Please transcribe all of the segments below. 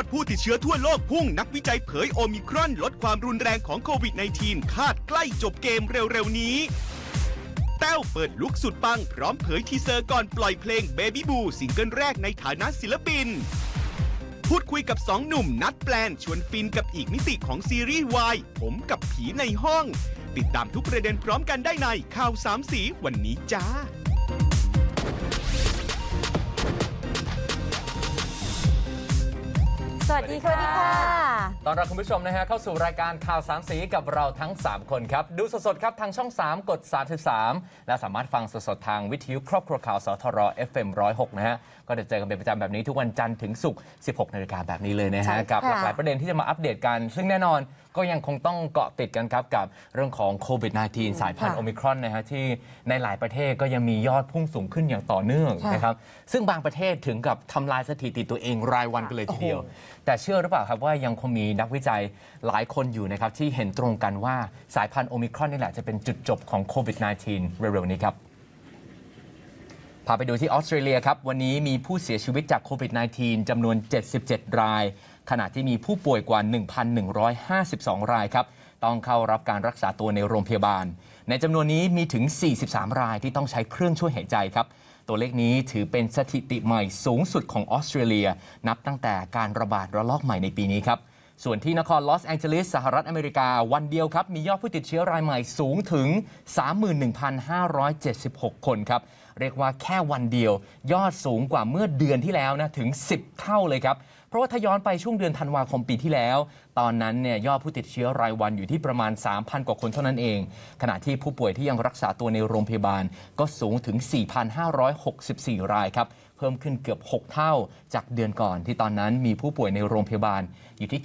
อดผู้ติดเชื้อทั่วโลกพุ่งนักวิจัยเผยโอมิครอนลดความรุนแรงของโควิด -19 คาดใกล้จบเกมเร็ว ๆ นี้ แต้วเปิดลุกสุดปัง พร้อมเผยทีเซอร์ก่อนปล่อยเพลง Baby Boo ซิงเกิลแรกในฐานะศิลปิน พูดคุยกับสองหนุ่มนัดแปลน ชวนฟินกับอีกมิติของซีรีส์วายผมกับผีในห้อง ติดตามทุกประเด็นพร้อมกันได้ในข่าวสามสีวันนี้จ้า สวัสดีค่ะ ตอนรับคุณผู้ชมนะฮะเข้าสู่รายการข่าวสามสีกับเราทั้ง 3 คนครับ ดูสดๆครับทางช่อง 3 กด 33 และสามารถฟังสดๆ ทางวิทยุครอบครัวข่าวสทร FM 106 นะฮะ ก็จะเจอกันเป็นประจำแบบนี้ทุกวันจันทร์ถึงศุกร์ 16 นาฬิกาแบบนี้เลยนะใช่ฮะค่ะกับหลากหลายประเด็นที่จะมาอัปเดตกัน ซึ่งแน่นอน ก็ยังคงต้องเกาะติดกันครับกับเรื่องของโควิด -19 สายพันธุ์ค่ะโอมิครอนนะฮะที่ในหลายประเทศก็ยังมียอดพุ่งสูงขึ้นอย่างต่อเนื่องค่ะนะครับซึ่งบางประเทศถึงกับทำลายสถิติตัวเองรายวันกันเลยทีเดียว แต่เชื่อหรือเปล่าครับว่ายังคงมีนักวิจัยหลายคนอยู่นะครับที่เห็นตรงกันว่าสายพันธุ์โอมิครอนนี่แหละจะเป็นจุดจบของโควิด -19 เร็วๆนี้ครับพาไปดูที่ออสเตรเลียครับ วันนี้มีผู้เสียชีวิตจากโควิด -19 จำนวน 77 ราย ขณะที่มีผู้ป่วยกว่า 1,152 รายครับ ต้องเข้ารับการรักษาตัวในโรงพยาบาล ในจำนวนนี้มีถึง 43 รายที่ต้องใช้เครื่องช่วยหายใจครับ ตัวเลขนี้ถือเป็นสถิติใหม่สูงสุดของออสเตรเลีย นับตั้งแต่การระบาดระลอกใหม่ในปีนี้ครับส่วนที่นครลอสแองเจลิสสหรัฐอเมริกาวันเดียวครับ มียอดผู้ติดเชื้อรายใหม่สูงถึง 31,576 คนครับ เรียกว่าแค่วันเดียว ยอดสูงกว่าเมื่อเดือนที่แล้วนะ ถึง 10 เท่าเลยครับ เพราะว่าถ้าย้อนไปช่วงเดือนธันวาคมปีที่แล้ว ตอนนั้นเนี่ยยอดผู้ติดเชื้อรายวันอยู่ที่ประมาณ 3,000 กว่าคนเท่านั้นเอง ขณะที่ผู้ป่วยที่ยังรักษาตัวในโรงพยาบาลก็สูงถึง 4,564 รายครับเพิ่มขึ้นเกือบ 6 เท่าจากเดือนก่อนที่ตอนนั้นมีผู้ป่วยในโรงพยาบาลอยู่ที่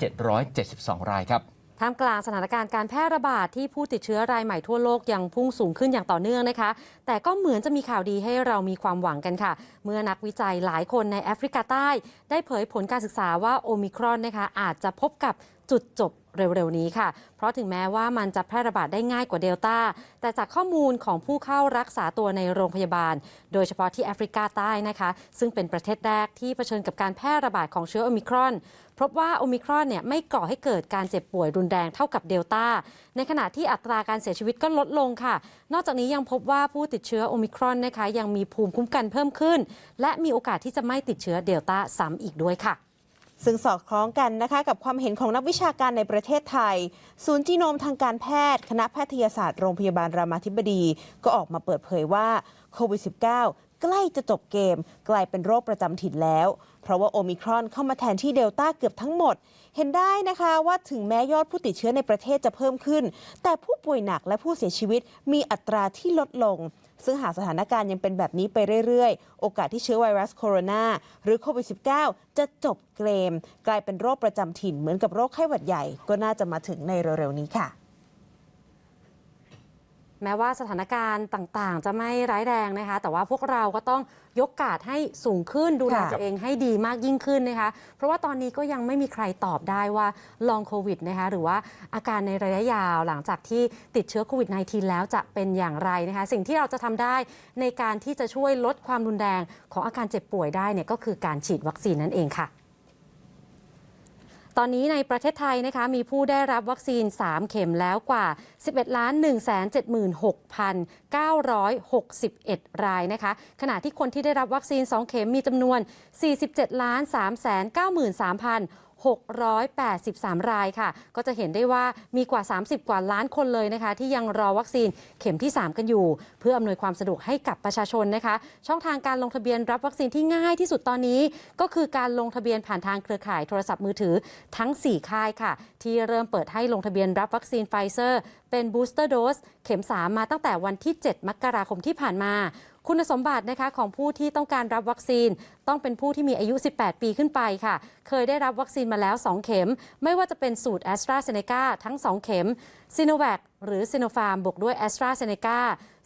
772 รายครับ ท่ามกลางสถานการณ์การแพร่ระบาดที่ผู้ติดเชื้อรายใหม่ทั่วโลกยังพุ่งสูงขึ้นอย่างต่อเนื่องนะคะ แต่ก็เหมือนจะมีข่าวดีให้เรามีความหวังกันค่ะ เมื่อนักวิจัยหลายคนในแอฟริกาใต้ ได้เผยผลการศึกษาว่าโอมิครอนนะคะอาจจะพบกับ จุดจบเร็วๆ นี้ค่ะ เพราะถึงแม้ว่ามันจะแพร่ระบาดได้ง่ายกว่าเดลต้า แต่จากข้อมูลของผู้เข้ารักษาตัวในโรงพยาบาล โดยเฉพาะที่แอฟริกาใต้นะคะ ซึ่งเป็นประเทศแรกที่เผชิญกับการแพร่ระบาดของเชื้อโอมิครอน พบว่าโอมิครอนเนี่ยไม่ก่อให้เกิดการเจ็บป่วยรุนแรงเท่ากับเดลต้า ในขณะที่อัตราการเสียชีวิตก็ลดลงค่ะ นอกจากนี้ยังพบว่าผู้ติดเชื้อโอมิครอนนะคะยังมีภูมิคุ้มกันเพิ่มขึ้น และมีโอกาสที่จะไม่ติดเชื้อเดลต้าซ้ำอีกด้วยค่ะ ซึ่งสอดคล้องกันนะคะกับความเห็นของนักวิชาการในประเทศไทย ศูนย์จีโนมทางการแพทย์ คณะแพทยศาสตร์โรงพยาบาลรามาธิบดี ก็ออกมาเปิดเผยว่าโควิด -19 ใกล้จะจบเกม กลายเป็นโรคประจำถิ่นแล้ว เพราะว่าโอมิครอนเข้ามาแทนที่เดลต้าเกือบทั้งหมด เห็นได้นะคะว่าถึงแม้ยอดผู้ติดเชื้อในประเทศจะเพิ่มขึ้น แต่ผู้ป่วยหนักและผู้เสียชีวิตมีอัตราที่ลดลง ซึ่งหากสถานการณ์ยังเป็นแบบนี้ไปเรื่อยๆ โอกาสที่เชื้อไวรัสโคโรนาหรือโควิด -19 จะจบเกม กลายเป็นโรคประจำถิ่นเหมือนกับโรคไข้หวัดใหญ่ก็น่าจะมาถึงในเร็วๆนี้ค่ะ แม้ว่าสถานการณ์ต่างๆ จะไม่ร้ายแรงนะคะ แต่ว่าพวกเราก็ต้องยกกาดให้สูงขึ้นดูแลค่ะตัวเองให้ดีมากยิ่งขึ้นนะคะ เพราะว่าตอนนี้ก็ยังไม่มีใครตอบได้ว่าลองโควิดนะคะหรือว่าอาการในระยะยาวหลังจากที่ติดเชื้อโควิด -19 แล้วจะเป็นอย่างไรนะคะ สิ่งที่เราจะทำได้ในการที่จะช่วยลดความรุนแรงของอาการเจ็บป่วยได้เนี่ยก็คือการฉีดวัคซีนนั่นเองค่ะ ตอนนี้ในประเทศไทยนะคะมีผู้ได้รับวัคซีน 3 เข็มแล้วกว่า 11 ล้าน 1 7 6 961 รายนะคะ ขณะที่คนที่ได้รับวัคซีน 2 เข็มมีจำนวน 47 ล้าน 3 93 683 รายค่ะ ก็จะเห็นได้ว่ามีกว่า 30 กว่าล้านคนเลยนะคะ ที่ยังรอวัคซีนเข็มที่ 3 กันอยู่ เพื่ออำนวยความสะดวกให้กับประชาชนนะคะ ช่องทางการลงทะเบียนรับวัคซีนที่ง่ายที่สุดตอนนี้ ก็คือการลงทะเบียนผ่านทางเครือข่ายโทรศัพท์มือถือทั้ง 4 ค่ายค่ะ ที่เริ่มเปิดให้ลงทะเบียนรับวัคซีนไฟเซอร์ เป็นบูสเตอร์โดสเข็ม 3 มาตั้งแต่วันที่ 7 มกราคมที่ผ่านมา คุณสมบัตินะคะของผู้ที่ต้องการรับวัคซีน ต้องเป็นผู้ที่มีอายุ 18 ปีขึ้นไปค่ะ เคยได้รับวัคซีนมาแล้ว 2 เข็ม ไม่ว่าจะเป็นสูตรแอสตราเซเนกาทั้ง 2 เข็มซีโนแวคหรือซีโนฟาร์มบวกด้วยแอสตราเซเนกา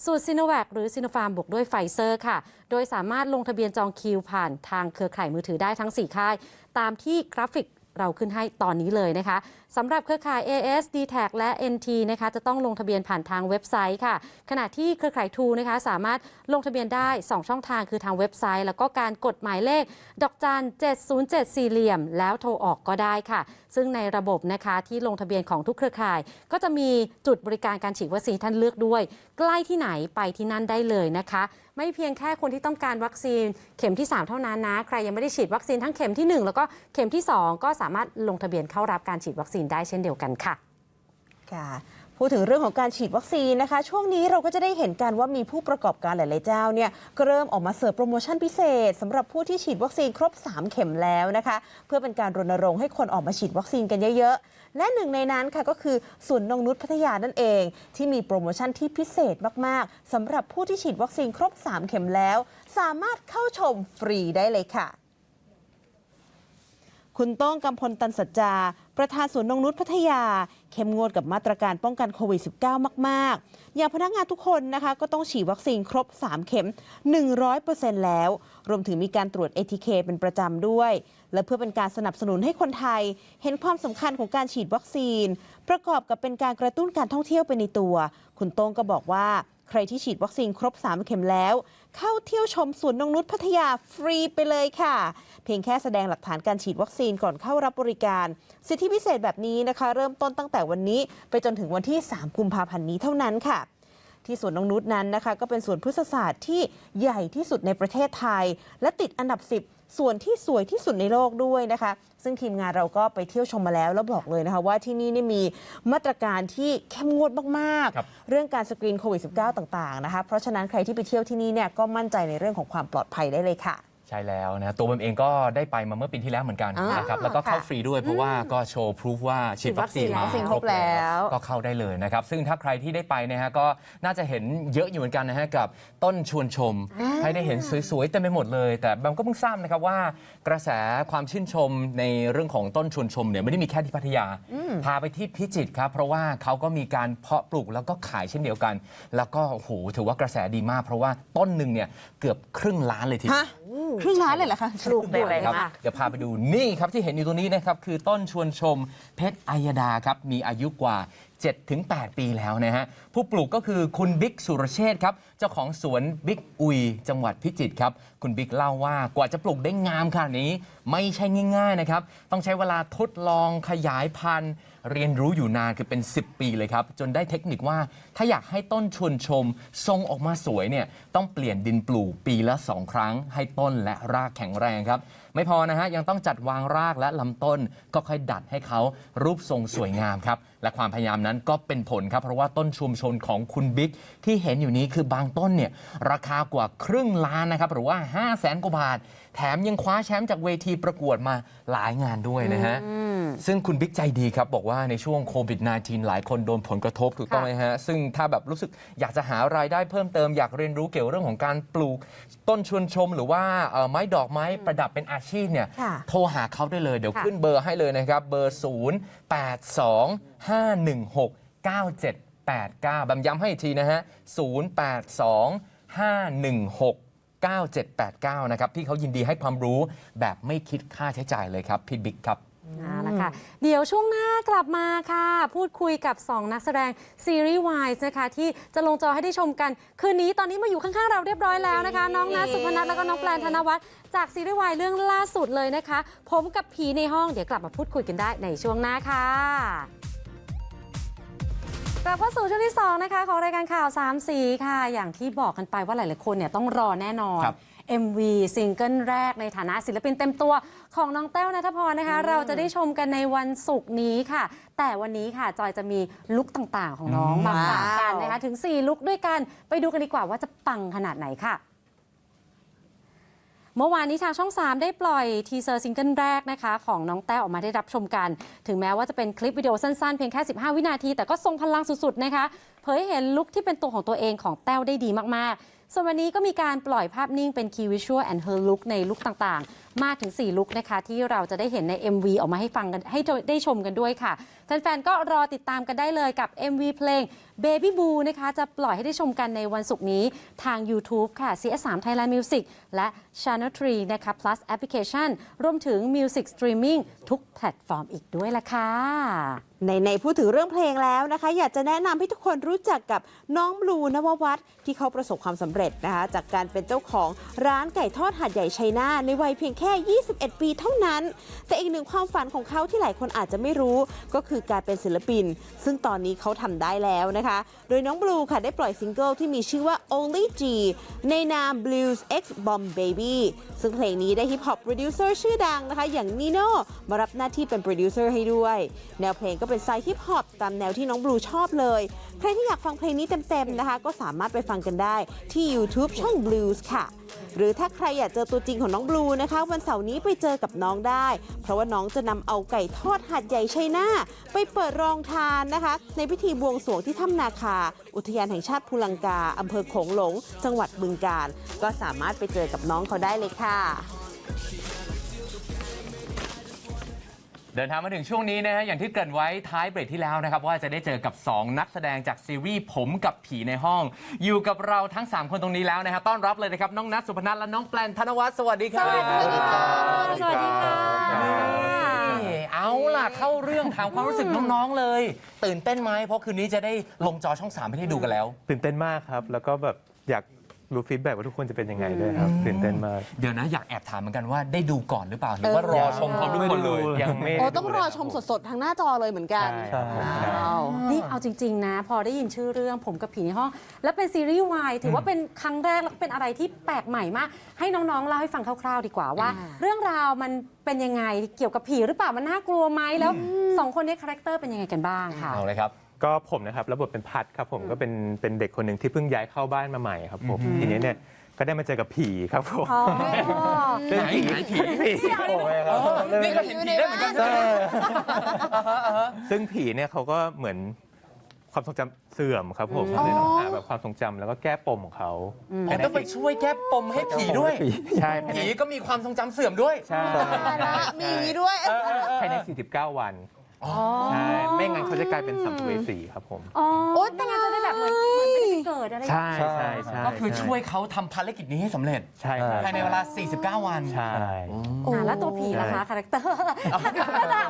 สูตรซีโนแวคหรือซีโนฟาร์มบวกด้วยไฟเซอร์ค่ะ โดยสามารถลงทะเบียนจองคิวผ่านทางเครือข่ายมือถือได้ทั้ง 4 ค่าย ตามที่กราฟิก เราขึ้นให้ตอนนี้เลยนะคะสำหรับเครือข่าย AS d t a c และ NT นะคะจะต้องลงทะเบียนผ่านทางเว็บไซต์ค่ะ ขณะที่เครือข่ายทูนะคะสามารถลงทะเบียนได้ 2 ช่องทางคือทางเว็บไซต์ แล้วก็การกดหมายเลข ดอกจัน707สี่เหลี่ยม แล้วโทรออกก็ได้ค่ะซึ่งในระบบนะคะที่ลงทะเบียนของทุกเครือข่าย ก็จะมีจุดบริการการฉีดวัคซีนท่านเลือกด้วย ใกล้ที่ไหนไปที่นั่นได้เลยนะคะ ไม่เพียงแค่คนที่ต้องการวัคซีนเข็มที่ 3 เท่านั้นนะ ใครยังไม่ได้ฉีดวัคซีนทั้งเข็มที่ 1 แล้วก็เข็มที่ 2 ก็สามารถลงทะเบียนเข้ารับการฉีดวัคซีนได้เช่นเดียวกันค่ะค่ะ พูดถึงเรื่องของการฉีดวัคซีนนะคะ ช่วงนี้เราก็จะได้เห็นกันว่ามีผู้ประกอบการหลาย ๆ เจ้าเนี่ยก็เริ่มออกมาเสิร์ฟโปรโมชั่นพิเศษสำหรับผู้ที่ฉีดวัคซีนครบ 3 เข็มแล้วนะคะ เพื่อเป็นการรณรงค์ให้คนออกมาฉีดวัคซีนกันเยอะ ๆ และหนึ่งในนั้นค่ะก็คือสวนนงนุชพัทยานั่นเอง ที่มีโปรโมชั่นที่พิเศษมาก ๆสำหรับผู้ที่ฉีดวัคซีนครบ 3 เข็มแล้ว สามารถเข้าชมฟรีได้เลยค่ะ คุณต้องกำพลตันสัจจา ประธานสวนนงนุชพัทยา เข้มงวดกับมาตรการป้องกันโควิด -19 มาก ๆ อย่างพนักงานทุกคนนะคะ ก็ต้องฉีดวัคซีนครบ 3 เข็ม 100%แล้ว รวมถึงมีการตรวจ ATK เป็นประจำด้วย และเพื่อเป็นการสนับสนุนให้คนไทย เห็นความสำคัญของการฉีดวัคซีน ประกอบกับเป็นการกระตุ้นการท่องเที่ยวไปในตัว คุณโต้งก็บอกว่าใครที่ฉีดวัคซีนครบ 3 เข็มแล้ว เข้าเที่ยวชมสวนนงนุษย์พัทยาฟรีไปเลยค่ะ เพียงแค่แสดงหลักฐานการฉีดวัคซีนก่อนเข้ารับบริการ สิทธิพิเศษแบบนี้นะคะ เริ่มต้นตั้งแต่วันนี้ไปจนถึงวันที่ 3 กุมภาพันธ์นี้เท่านั้นค่ะที่สวนนงนุษย์นั้นนะคะ ก็เป็นสวนพฤกษศาสตร์ที่ใหญ่ที่สุดในประเทศไทย และติดอันดับ 10 ส่วนที่สวยที่สุดในโลกด้วยนะคะ ซึ่งทีมงานเราก็ไปเที่ยวชมมาแล้ว แล้วบอกเลยนะคะว่าที่นี่นี่มีมาตรการที่เข้มงวดมากครับๆเรื่องการสกรีนโควิด -19 ต่างๆนะคะ เพราะฉะนั้นใครที่ไปเที่ยวที่นี่เนี่ยก็มั่นใจในเรื่องของความปลอดภัยได้เลยค่ะ ใช่แล้วนะตัวผมเองก็ได้ไปมาเมื่อปีที่แล้วเหมือนกันอ่านนะครับแล้วก็เข้าค่ะฟรีด้วยเพราะว่าก็โชว์พรูฟว่าฉีดวัคซีนมาวัคซีนครบแล้วก็เข้าได้เลยนะครับ ซึ่งถ้าใครที่ได้ไปนะฮะก็น่าจะเห็นเยอะอยู่เหมือนกันนะฮะกับต้นชวนชม ให้ได้เห็นสวยๆเต็มไปหมดเลย แต่แบมก็เพิ่งทราบนะครับว่ากระแสความชื่นชมในเรื่องของต้นชวนชมเนี่ยไม่ได้มีแค่ที่พัทยา พาไปที่พิจิตรครับเพราะว่าเขาก็มีการเพาะปลูกแล้วก็ขายเช่นเดียวกัน แล้วก็โอ้โหถือว่ากระแสดีมาก เพราะว่าต้นหนึ่งเนี่ยเกือบครึ่งล้านเลยทีเดียวฮะ ครึ่งล้านเลยเหรอคะปลูกด่วนครับค่ะเดี๋ยวพาไปดูนี่ครับที่เห็นอยู่ตรงนี้นะครับ คือต้นชวนชมเพชรอัยดาครับ มีอายุกว่า 7-8 ปีแล้วนะฮะ ผู้ปลูกก็คือคุณบิ๊กสุรเชษครับ เจ้าของสวนบิ๊กอุย จังหวัดพิจิตรครับ คุณบิ๊กเล่าว่ากว่าจะปลูกได้งามขนาดนี้ ไม่ใช่ง่าย ๆ นะครับ ต้องใช้เวลาทดลองขยายพันธุ์ เรียนรู้อยู่นานคือเป็น 10 ปีเลยครับ จนได้เทคนิคว่าถ้าอยากให้ต้นชวนชม ทรงออกมาสวยเนี่ยต้องเปลี่ยนดินปลูกปีละ 2 ครั้ง ให้ต้นและรากแข็งแรงครับไม่พอนะฮะยังต้องจัดวางรากและลำต้น ก็ค่อยดัดให้เขารูปทรงสวยงามครับและความพยายามนั้นก็เป็นผลครับเพราะว่าต้นชุมชนของคุณบิ๊กที่เห็นอยู่นี้คือบางต้นเนี่ยราคากว่าครึ่งล้านนะครับหรือว่า 5 0 0แสนกว่าบาท แถมยังคว้าแชมป์จากเวทีประกวดมาหลายงานด้วยนะฮะซึ่งคุณบิ๊กใจดีครับ บอกว่าในช่วงโควิด -19 หลายคนโดนผลกระทบถูกต้องไหมฮะ ซึ่งถ้าแบบรู้สึกอยากจะหารายได้เพิ่มเติมอยากเรียนรู้เกี่ยวเรื่องของการปลูกต้นชวนชม หรือว่าเอ่อไม้ดอกไม้ประดับเป็นอาชีพเนี่ยค่ะโทรหาเขาได้เลย เดี๋ยวค่ะขึ้นเบอร์ให้เลยนะครับ เบอร์ 0 8 2 5 1 6 9 7 8 9บำย้ำให้อีกทีนะฮะ 0 8 2 5 1 6 9789 นะครับพี่เขายินดีให้ความรู้แบบไม่คิดค่าใช้จ่ายเลยครับ พี่บิ๊กครับ เอาละค่ะ เดี๋ยวช่วงหน้ากลับมาค่ะ พูดคุยกับ 2 นักแสดงซีรีส์วายนะคะ ที่จะลงจอให้ได้ชมกัน คืนนี้ตอนนี้มาอยู่ข้างๆเราเรียบร้อยแล้วนะคะ น้องนัทสุพนัทแล้วก็น้องแปลนธนวัฒน์จากซีรีส์วายเรื่องล่าสุดเลยนะคะ ผมกับผีในห้องเดี๋ยวกลับมาพูดคุยกันได้ในช่วงหน้าค่ะกลับเข้าสู่ช่วงที่ 2 นะคะ ของรายการข่าว 3 สีค่ะ อย่างที่บอกกันไปว่าหลาย ๆ คนเนี่ยต้องรอแน่นอน ครับ MV ซิงเกิลแรกในฐานะศิลปินเต็มตัวของน้องแต้วนัทพรนะคะ เราจะได้ชมกันในวันศุกร์นี้ค่ะ แต่วันนี้ค่ะจอยจะมีลุคต่างๆ ของน้องอืมมาฝากกันว้าวนะคะถึง 4 ลุคด้วยกันไปดูกันดีกว่าว่าจะปังขนาดไหนค่ะเมื่อวานนี้ทางช่อง 3 ได้ปล่อยทีเซอร์ซิงเกิลแรกนะคะ ของน้องแต้วออกมาได้รับชมกัน ถึงแม้ว่าจะเป็นคลิปวิดีโอสั้นๆ เพียงแค่ 15 วินาที แต่ก็ทรงพลังสุดๆนะคะ เผยให้เห็นลุคที่เป็นตัวของตัวเองของแต้วได้ดีมากๆ ส่วนวันนี้ก็มีการปล่อยภาพนิ่งเป็น Key Visual and Her Look ในลุคต่างๆ มากถึง 4 ลุคนะคะ ที่เราจะได้เห็นใน MV ออกมาให้ฟังกันให้ได้ชมกันด้วยค่ะ แฟนๆ ก็รอติดตามกันได้เลยกับ MV เพลง Baby Boo นะคะจะปล่อยให้ได้ชมกันในวันศุกร์นี้ทาง YouTube ค่ะ CS3 Thailand Music และ Channel 3 นะคะ plus application รวมถึง Music Streaming ทุกแพลตฟอร์มอีกด้วยล่ะค่ะในในพูดถึงเรื่องเพลงแล้วนะคะ อยากจะแนะนำให้ทุกคนรู้จักกับน้องบลูนววัฒน์ที่เขาประสบความสำเร็จนะคะ จากการเป็นเจ้าของร้านไก่ทอดหาดใหญ่ชัยนาในวัยเพียงแค่ 21 ปีเท่านั้น แต่อีกหนึ่งความฝันของเขาที่หลายคนอาจจะไม่รู้ ก็คือการเป็นศิลปิน ซึ่งตอนนี้เขาทำได้แล้วนะคะโดยน้องบลูค่ะได้ปล่อยซิงเกิลที่มีชื่อว่า Only G ในนาม Blues X Bomb Baby ซึ่งเพลงนี้ได้ฮิปฮอปโปรดิวเซอร์ชื่อดังนะคะ อย่างนีโน่มารับหน้าที่เป็นโปรดิวเซอร์ให้ด้วย แนวเพลงก็เป็นสไตล์ฮิปฮอปตามแนวที่น้องบลูชอบเลย ใครที่อยากฟังเพลงนี้เต็มๆนะคะ ก็สามารถไปฟังกันได้ที่ YouTube ช่อง Blues ค่ะ หรือถ้าใครอยากเจอตัวจริงของน้องบลูนะคะ วันเสาร์นี้ไปเจอกับน้องได้ เพราะว่าน้องจะนำเอาไก่ทอดหัดใหญ่ชัยนาทไปเปิดรองทานนะคะ ในพิธีบวงสรวงที่ถ้ำนาคา อุทยานแห่งชาติภูลังกาอำเภอโขงหลง จังหวัดบึงกาฬก็สามารถไปเจอกับน้องเขาได้เลยค่ะ เดินทางมาถึงช่วงนี้นะฮะอย่างที่เกริ่นไว้ท้ายเบรกที่แล้วนะครับ ว่าจะได้เจอกับ 2 นักแสดงจากซีรีส์ผมกับผีในห้อง อยู่กับเราทั้ง 3 คนตรงนี้แล้วนะฮะต้อนรับเลยนะครับ น้องนัทสุพนัทและน้องแปลนธนวัฒน์สวัสดีครับสวัสดีค่ะสวัสดีค่ะนี่เอาล่ะเข้าเรื่องถามความรู้สึกน้องๆเลย ตื่นเต้นไหมเพราะคืนนี้จะได้ลงจอช่อง3ให้ได้ดูกันแล้ว ตื่นเต้นมากครับ แล้วก็แบบอยาก รู้ฟีดแบ็กว่าทุกคนจะเป็นยังไงด้วยครับตื่นเต้นมากเดี๋ยวนะอยากแอบถามเหมือนกันว่าได้ดูก่อนหรือเปล่าหรือว่ารอชมพร้อมทุกคนเลย ยังไม่โอ้ได้ต้องรอชมเลยคบสดๆ ทางหน้าจอเลยเหมือนกันใช่ใช่ว้าวนี่เอาจริง ๆ นะ พอได้ยินชื่อเรื่องผมกับผีในห้อง แล้วเป็นซีรีส์วายถือว่าเป็นครั้งแรกแล้วก็เป็นอะไรที่แปลกใหม่มาก ให้น้องๆเล่าให้ฟังคร่าวๆ ดีกว่าว่าอ่า เรื่องราวมันเป็นยังไงเกี่ยวกับผีหรือเปล่ามันน่ากลัวไหมแล้วสองคนนี้คาแรคเตอร์เป็นยังไงกันบ้างค่ะเอาเลยครับ ก็ผมนะครับรับบทเป็นพัดครับผมก็เป็นเป็นเด็กคนหนึ่งที่เพิ่งย้ายเข้าบ้านมาใหม่ครับผมทีนี้เนี่ยก็ได้มาเจอกับผีครับผมอ๋อ ไหนไหนผีโอ้ยครับ นี่ก็เห็นผีได้เหมือนกันใช่ไหมซึ่งผีเนี่ยเขาก็เหมือนความทรงจำเสื่อมครับผมเขาเลยต้องหาแบบความทรงจำแล้วก็แก้ปมของเขาอ๋อต้องไปช่วยแก้ปมให้ผีด้วย ใช่ผีก็มีความทรงจำเสื่อมด้วย ใช่มีอย่างนี้ด้วย ภายใน49 วัน ใช่ไม่งั้นเขาจะกลายเป็นสัมภเวสีครับผม อ๋อโอ๊ย ไม่งั้นจะได้แบบเหมือนเหมือนไม่ได้ไปเกิดอะไรอย่างเงี้ย ใช่ใช่ใช่ก็คือช่วยเขาทำภารกิจนี้ให้สำเร็จใช่ครับภายในเวลา 49 วันใช่ อ่าแล้วตัวผีล่ะคะคาแรคเตอร์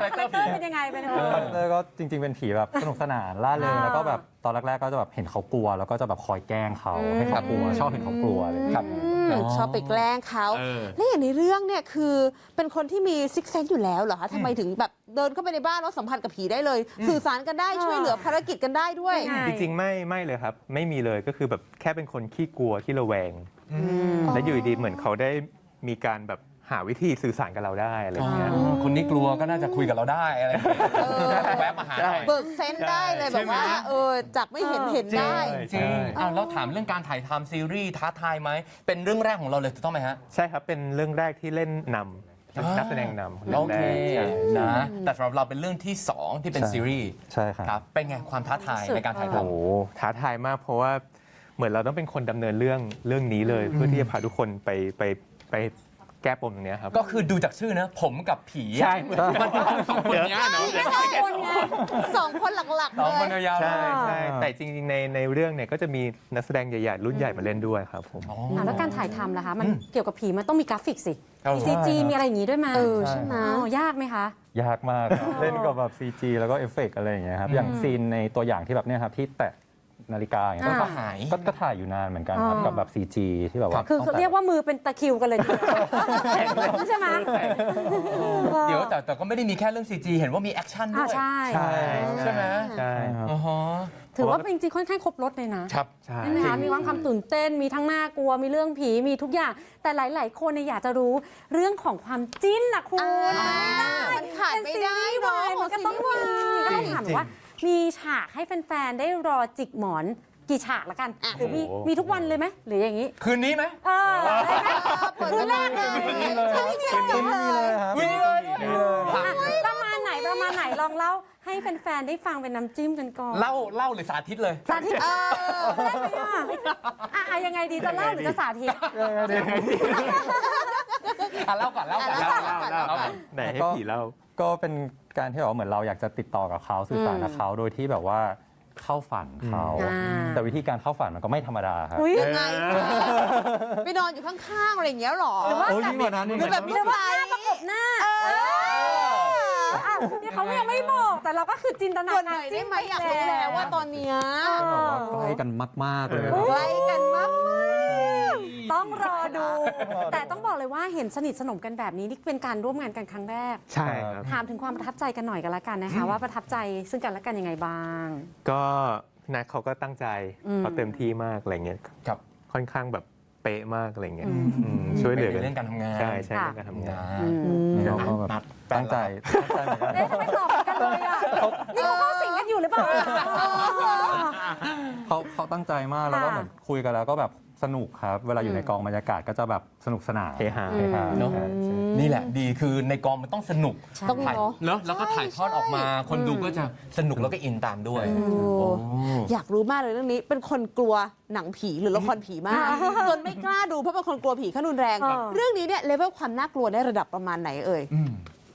คาแรคเตอร์เป็นยังไงเป็นยังไง แล้วก็จริง ๆ เป็นผีแบบสนุกสนานล่าเริงอ่า แล้วก็แบบตอนแรกๆก็จะแบบเห็นเขากลัว แล้วก็จะแบบคอยแกล้งเขาให้เขากลัวชอบเห็นเขากลัวอะไรอย่างเลยครับอื มชอบไปแกล้งเขาเออ และอย่างในเรื่องเนี่ยคือเป็นคนที่มีซิกเซนอยู่แล้วเหรอคะทำไมถึงแบบเดินเข้าไปในบ้านแล้วสัมผัสกับผีได้เลย สื่อสารกันได้ช่วยเหลือภารกิจกันได้ด้วยยังไงจริงๆไม่ไม่เลยครับ ไม่มีเลยก็คือแบบแค่เป็นคนขี้กลัวขี้ระแวงและอยู่ดีๆเหมือนเขาได้มีการแบบ หาวิธีสื่อสารกับเราได้อะไรอย่างเงี้ย คนนี้กลัวก็น่าจะคุยกับเราได้อะไรอย่างเงี้ยแวะมาหาหน่อย เบิกเซนส์ได้เลยแบบว่าเออจากไม่เห็นเห็นได้ จริงอ้าวแล้วถามเรื่องการถ่ายทำซีรีส์ท้าทายไหม เป็นเรื่องแรกของเราเลยถูกต้องไหมฮะ ใช่ครับ เป็นเรื่องแรกที่เล่นนำเป็นนักแสดงนำเรื่โอองแรเคกใช่ นะแต่สำหรับเราเป็นเรื่องที่ 2 ที่เป็นใช่ ซีรีส์ใช่ครับครับเป็นไงความท้าทายในการถ่ายโอ้ทำโหท้าทายมากเพราะว่าเหมือนเราต้องเป็นคนดำเนินเรื่องเรื่องนี้เลย เพื่อที่จะพาทุกคนไปไปไป แก้ปมตรงเนี้ยครับ ก็คือดูจากชื่อนะ ผมกับผีอะใช่มันเป็นสองคนเนี้ยเนาะคนไงสองคนหลัก ๆสองเลคนย ยาวๆใช่ใช่แต่จริงๆในในเรื่องเนี่ยก็จะมีนักแสดงใหญ่ๆ รุ่นใหญ่มาเล่นด้วยครับผมอ๋ออะแล้วการถ่ายทำล่ะคะ มันเกี่ยวกับผีมันต้องมีกราฟิกสิเอามีซีจีมีอะไรอย่างงี้ด้วยไหมเออใช่ไหม อ๋อยากไหมคะ ยากมากครับเล่นกับแบบ CG แล้วก็เอฟเฟกต์อะไรอย่างเงี้ยครับ อย่างซีนในตัวอย่างที่แบบเนี่ยครับที่แตะ นาฬิกาอย่างเงี้ยอ่า ก็หาย ก็ก็ถ่ายอยู่นานเหมือนกันครับอ่ากักับแบบ CG ที่แบบว่า คือต้งเขาแตะเรียกว่ามือเป็นตะคริวกันเลยทีเดียวใช่ไหมเดี๋ยวแต่แต่ก็ไม่ได้มีแค่เรื่อง CG เห็นว่ามีแอคชั่นด้อ่าวย ใช่ ใช่ใช่ไหม ใช่ครับอ๋อฮะถือว่าเป็นจริงๆค่อนข้างครบรถเลยนะ ครับ ใช่ ใช่ไหมคะมีความความตื่นเต้นมีทั้งน่ากลัวมีเรื่องผีมีทุกอย่าง แต่หลาย ๆ คนเนี่ยอยากจะรู้เรื่องของความจิ้นนะคุณอ่าไม่ได้มันขาดไม่ได้เป็นซีรีส์วายเนอะมันก็ต้องมีก็ต้องถามว่า มีฉากให้แฟนๆ ได้รอจิกหมอนกี่ฉากละกันหรือมีมีทุกวันเลยไหมหรืออย่างนี้ คืนนี้ไหม เออได้ไหมคืนแรกเลยไม่มีเลยครับคืนนี้เลย อะประมาณไหนประมาณไหนลองเล่าให้แฟนๆ ได้ฟังเป็นน้ำจิ้มกันก่อนเล่าเล่าหรือสาธิตเลย สาธิตเออได้ไหมอะอะอะยังไงดีจะเล่าหรือจะสาธิตอะเล่าก่อนเล่าก่อนอะเล่าเล่าก่อนเล่าเล่าก่อน ไหนให้ผีเล่า ก็เป็นการที่แบบว่าเหมือนเราอยากจะติดต่อกับเขาสื่อสารกับเขาโดยที่แบบว่าเข้าฝันเขาอ่าแต่วิธีการเข้าฝันมันก็ไม่ธรรมดาครับ อุ๊ยยังไงไปนอนอยู่ข้างๆอะไรอย่างเงี้ยหรอ หรือว่า โอ้ยยิ่งกว่านั้นหรือแบบ หรือว่าหน้าประกบหน้าอะเนี่ยเขายังไม่บอกแต่เราก็คือจินตนาส่วนหกาน่รอยได้ไหมอยากรู้แล้วว่าตอนเนี้ยต้องบอกว่าใกล้กันมาก ๆ เลยใกล้กันมาก ต้องรอดู แต่ต้องบอกเลยว่าเห็นสนิทสนมกันแบบนี้นี่เป็นการร่วมงานกันครั้งแรก ใช่ครับ ถามถึงความประทับใจกันหน่อยกันละกันนะคะ ว่าประทับใจซึ่งกันและกันยังไงบ้าง ก็นัทเขาก็ตั้งใจอืม เขาเต็มที่มากอะไรเงี้ยครับ ค่อนข้างแบบเป๊ะมากอะไรเงี้ยอืม อืมช่วยเหลือกันเป็นเรื่องการทำงานใช่ใช่ค่ะเรื่องการทำงาน อืมเราก็แบบ ตั้งใจตั้งใจเหมือนกัน เอ๊ะทำไมตอบเหมือนกันเลยอะนี่เขาเข้าสิงกันอยู่หรือเปล่า เขาเขาตั้งใจมากแล้วก็ค่ะเหมือนคุยกันแล้วก็แบบสนุกครับ เวลาอยู่ในกองบรรยากาศก็จะแบบสนุกสนานเฮฮา เฮฮาเนอะ ใช่ใช่ นี่แหละดีคือในกองมันต้องสนุกใช่ต้องถ่ายเนอะเนอะแล้วก็ถ่ายทอดออกมา คนดูก็จะสนุกแล้วก็อินตามด้วยโอ้ อยากรู้มากเลยเรื่องนี้ เป็นคนกลัวหนังผีหรือละครผีมาก จนไม่กล้าดูเพราะเป็นคนกลัวผีขั้นรุนแรงครับเรื่องนี้เนี่ยเลเวลความน่ากลัวได้ระดับประมาณไหนเอ่ย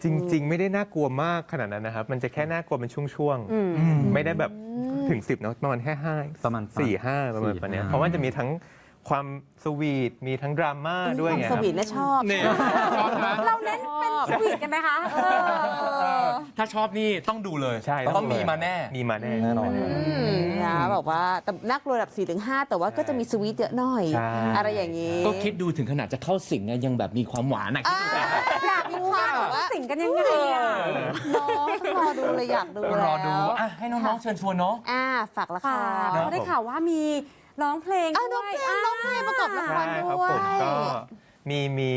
จริง ๆ ไม่ได้น่ากลัวมากขนาดนั้นนะครับ มันจะแค่น่ากลัวเป็นช่วงอืม ๆ ไม่ได้แบบ ถึง 10เนอะประมาณแค่ห้าประมาณสี่ห้าประมาณสี่ประมาณเนี้ยห้า เพราะว่าจะมีทั้งความสวีทมีทั้งดราม่าด้วยไงสครับ วีทน่ะชอบเนี่ยเราเน้นเป็นสวีทกันไหมคะเออถ้าชอบนี่ต้องดูเลยใช่ต้องมีมาแน่ มีมาแน่ แน่นอนครับอืมนะแบบว่าแต่น่ากลัวระดับ4ถึง5แต่ว่าก็จะมีสวีทเยอะหน่อย ใช่ อะไรอย่างนี้ก็คิดดูถึงขนาดจะเข้าสิงอะยังแบบมีความหวานอะคิดดูแต่ อยากรู้ว่าแบบว่าสิงกันยังไงอะน้องต้องรอดูเลยอยากดูรแล้อวดูอะให้น้องๆเชิญชวนเนาะอ่าฝากละคค่ะรเพราะได้ข่าวว่ามีร้องเพลงอ้าวน้ด้องวยเพลงร้องเพลงประกอบละครใช่ครับด้วยผมก็มีมี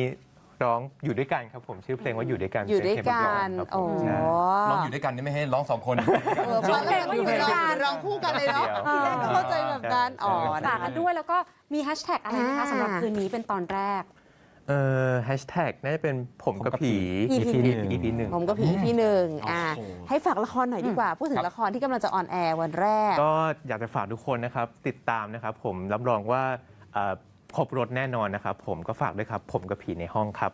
ร้องอยู่ด้วยกันครับผมชื่อเพลงว่าอยู่ด้วยกันอยู่ด้วยเสีงเพลงกัประนครับผโอ้มใช่ร้องอยู่ด้วยกันนี่ไม่ให้ร้องสองคนเออฟังเพลงว่าอยู่ด้วยกันร้องคู่กันเลยเนาะเดี๋ยวทีแรกก็เข้าใจแบบนั้นอ๋อฝากกันด้วยแล้วก็มีแฮชแท็กอะไรนะคะอ่าสำหรับคืนนี้เป็นตอนแรก เอ่อแฮชแท็กน่าจะเป็นผมกับผี EP หนึ่ง EP หนึ่งผมก็ผีพี่หนึ่งโอ้โหอ่าให้ฝากละครหน่อยดีกว่า พูดถึครังบละครที่กำลังจะออนแอร์วันแรก ก็อยากจะฝากทุกคนนะครับ ติดตามนะครับ ผมรับรองว่าเอ่อครบรถแน่นอนนะครับ ผมก็ฝากด้วยครับ ผมกับผีในห้องครับ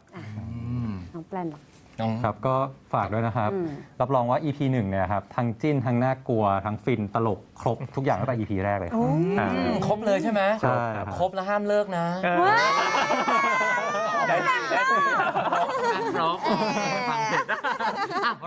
น้องแปลนเหรอน้อง ครับก็ฝากด้วยนะครับ อืม รับรองว่า EP 1เนี่ยครับทั้งจิ้นทั้งน่ากลัว ทั้งฟินตลกครบทุกอย่างตั้งแต่ EP แรกเลยครับอ่าครบเลยใช่ไหมใช่ครับ ครบแล้วห้ามเลิกนะได้สิ ได้ สิร้องฟังเสร็จอะ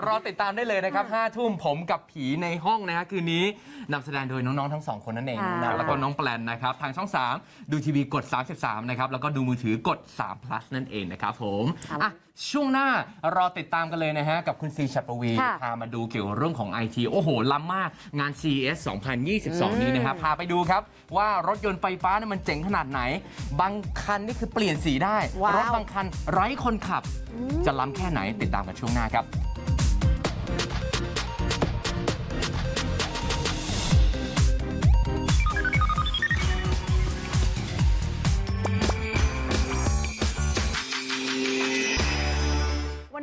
รอติดตามได้เลยนะครับ5ทุ่มผมกับผีในห้องนะฮะคืนนี้นำแสดงโดยน้อง ๆ ทั้งสองคนนั่นเองค่ะนะแล้วก็น้องแปลนนะครับ ทางช่อง 3 ดูทีวีกด 33 นะครับ แล้วก็ดูมือถือกด3 plus นั่นเองนะครับผมอะช่วงหน้ารอติดตามกันเลยนะฮะ กับคุณซีชัดปวีค่ะพามาดูเกี่ยวกับเรื่องของ IT โอ้โห ล้ำมากงาน CES 2022 นี้นะครับพาไปดูครับ ว่ารถยนต์ไฟฟ้าเนี่ยมันเจ๋งขนาดไหน บางคันนี่คือเปลี่ยนสีได้ว้าวรถบางคันไร้คนขับจะล้ำแค่ไหนติดตามกันช่วงหน้าครับ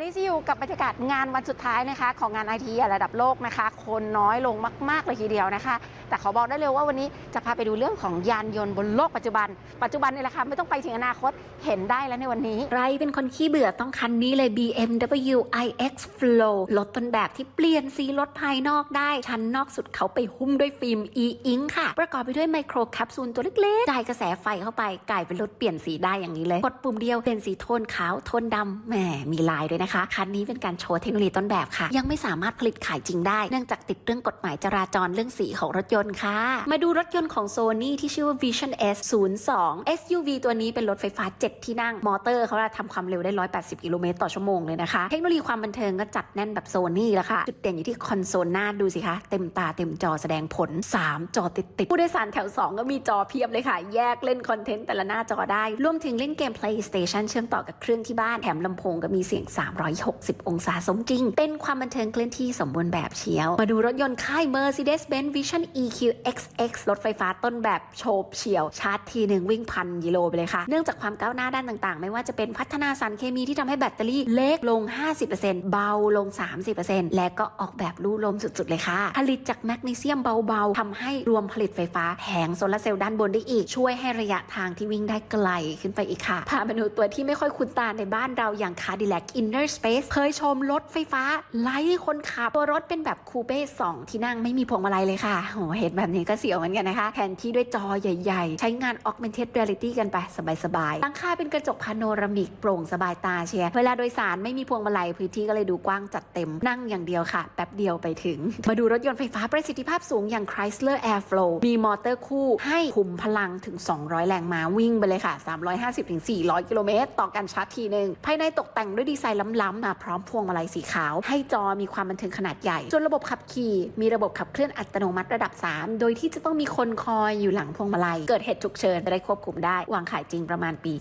นี้จะอยู่กับบรรยากาศงานวันสุดท้ายนะคะ ของงานไอทีระดับโลกนะคะ คนน้อยลงมาก ๆ เลยทีเดียวนะคะ แต่ขอบอกได้เลยว่าวันนี้จะพาไปดูเรื่องของยานยนต์บนโลกปัจจุบัน ปัจจุบันนี่แหละค่ะไม่ต้องไปถึงอนาคตเห็นได้แล้วในวันนี้ ใครเป็นคนขี้เบื่อต้องคันนี้เลย BMW iX Flow รถต้นแบบที่เปลี่ยนสีรถภายนอกได้ชั้นนอกสุดเขาไปหุ้มด้วยฟิล์ม e-ink ค่ะ ประกอบไปด้วยไมโครแคปซูลตัวเล็กๆจ่ายกระแสไฟเข้าไปกลายเป็นรถเปลี่ยนสีได้อย่างนี้เลยกดปุ่มเดียวเปลี่ยนสีโทนขาวโทนดำแหมมีลายด้วยนะคะคันนี้เป็นการโชว์เทคโนโลยีต้นแบบค่ะ ยังไม่สามารถผลิตขายจริงได้ เนื่องจากติดเรื่องกฎหมายจราจรเรื่องสีของรถยนต์ค่ะ มาดูรถยนต์ของ Sony ที่ชื่อว่า Vision S 02 SUV ตัวนี้เป็นรถไฟฟ้า 7 ที่นั่ง มอเตอร์เขาทำความเร็วได้ 180 กิโลเมตรต่อชั่วโมงเลยนะคะ เทคโนโลยีความบันเทิงก็จัดแน่นแบบโซนี่แล้วค่ะ จุดเด่นอยู่ที่คอนโซลหน้าดูสิคะ เต็มตาเต็มจอแสดงผล 3 จอติดติดผู้โดยสารแถว 2 ก็มีจอเพียบเลยค่ะ แยกเล่นคอนเทนต์แต่ละหน้าจอได้ รวมถึงเล่นเกม PlayStation เชื่อมต่อกับเครื่องที่บ้านแถมลำโพงก็มีเสียง3 360 องศาสมจริง เป็นความบันเทิงเคลื่อนที่สมบูรณ์แบบเชียว มาดูรถยนต์ค่าย Mercedes-Benz Vision EQ XX รถไฟฟ้าต้นแบบโฉบเฉี่ยว ชาร์จทีหนึ่งวิ่งพันกิโลไปเลยค่ะ เนื่องจากความก้าวหน้าด้านต่างๆ ไม่ว่าจะเป็นพัฒนาสารเคมีที่ทำให้แบตเตอรี่เล็กลง 50%เบาลง 30%และก็ออกแบบรูลมสุดๆ เลยค่ะ ผลิตจากแมกนีเซียมเบาๆทำให้รวมผลิตไฟฟ้าแผงโซลาร์เซลล์ด้านบนได้อีก ช่วยให้ระยะทางที่วิ่งได้ไกลขึ้นไปอีกค่ะพามาดูตัวที่ไม่ค่อยคุ้นตาในบ้านเราอย่าง Cadillac Inner Space สเคยชมรถไฟฟ้าไล่คนขับ ตัวรถเป็นแบบคูเป้สองที่นั่งไม่มีพวงมาลัยเลยค่ะโหเห็นแบบนี้ก็เสียวเหมือนกันนะคะแทนที่ด้วยจอใหญ่ ๆ ใช้งาน augmented reality กันไปสบายๆหลังคาเป็นกระจกพาโนรามิกโปร่งสบายตาเชียเวลาโดยสารไม่มีพวงมาลัยพื้นที่ก็เลยดูกว้างจัดเต็มนั่งอย่างเดียวค่ะ แป๊บเดียวไปถึง มาดูรถยนต์ไฟฟ้าประสิทธิภาพสูงอย่าง Chrysler Airflow มีมอเตอร์คู่ให้คุมพลังถึง 200 แรงม้าวิ่งไปเลยค่ะ 350-400 กิโลเมตรต่อการชาร์จทีหนึ่งภายในตกแต่งด้วยดีไซน์ล้ำๆมาพร้อมพวงมาลัยสีขาว ให้จอมีความบันเทิงขนาดใหญ่ส่วนระบบขับขี่มีระบบขับเคลื่อนอัตโนมัติระดับ 3 โดยที่จะต้องมีคนคอยอยู่หลังพวงมาลัย เกิดเหตุฉุกเฉินจะได้ควบคุมได้ วางขายจริงประมาณปี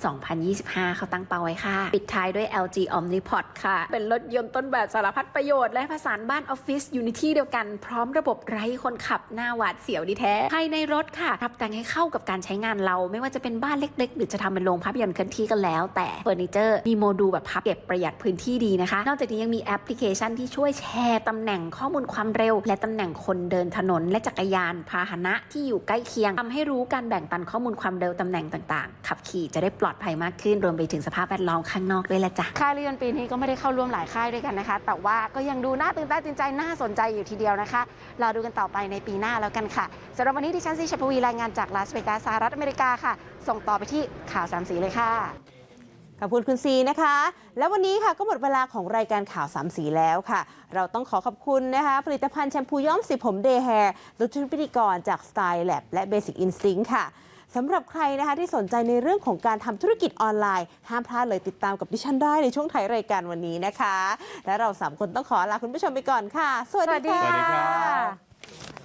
2025 เขาตั้งเป้าไว้ค่ะ ปิดท้ายด้วย LG Omnipod ค่ะ เป็นรถยนต์ต้นแบบสารพัดประโยชน์และผสานบ้านออฟฟิศอยู่ในที่เดียวกันพร้อมระบบไร้คนขับหน้าหวาดเสียวดีแท้ภายในรถค่ะปรับแต่งให้เข้ากับการใช้งานเรา ไม่ว่าจะเป็นบ้านเล็ก ๆ หรือจะทำเป็นโรงภาพยนตร์เคลื่อนที่ก็แล้ว แต่เฟอร์นิเจอร์มีโมดูลแบบพับเก็บประหยัดพื้นที่ดีนะคะ นอกจากนี้ยังมีแอปพลิเคชันที่ช่วยแชร์ตำแหน่งข้อมูลความเร็ว และตำแหน่งคนเดินถนนและจักรยานพาหนะที่อยู่ใกล้เคียงทำให้รู้การแบ่งปันข้อมูลความเร็วตำแหน่งต่างๆ ขับขี่จะได้ปลอดภัยมากขึ้นรวมไปถึงสภาพแวดล้อมข้างนอกด้วยละจ้ะค่ายรถยนต์ปีนี้ก็ไม่ได้เข้าร่วมหลายค่ายด้วยกันนะคะ แต่ว่าก็ยังดูน่าตื่นตาตื่นใจน่าสนใจอยู่ทีเดียวนะคะรอดูกันต่อไปในปีหน้าแล้วกันค่ะสำหรับวันนี้ดิฉันซีชพวีรายงานจากลาสเวกัสสหรัฐอเมริกาค่ะ ส่งต่อไปที่ข่าวสามสีเลยค่ะ ขอบคุณคุณซีนะคะ แล้ววันนี้ค่ะก็หมดเวลาของรายการข่าวสามสีแล้วค่ะ เราต้องขอขอบคุณนะคะ ผลิตภัณฑ์แชมพูย้อมสีผมเดย์แฮร์รชุดพิธีกรจาก Style Lab และ Basic Instinct ค่ะสำหรับใครนะคะที่สนใจในเรื่องของการทำธุรกิจออนไลน์ ห้ามพลาดเลยติดตามกับดิฉันได้ในช่วงไทยรายการวันนี้นะคะ และเราสามคนต้องขอลาคุณผู้ชมไปก่อนค่ะ สวัสดีค่ะ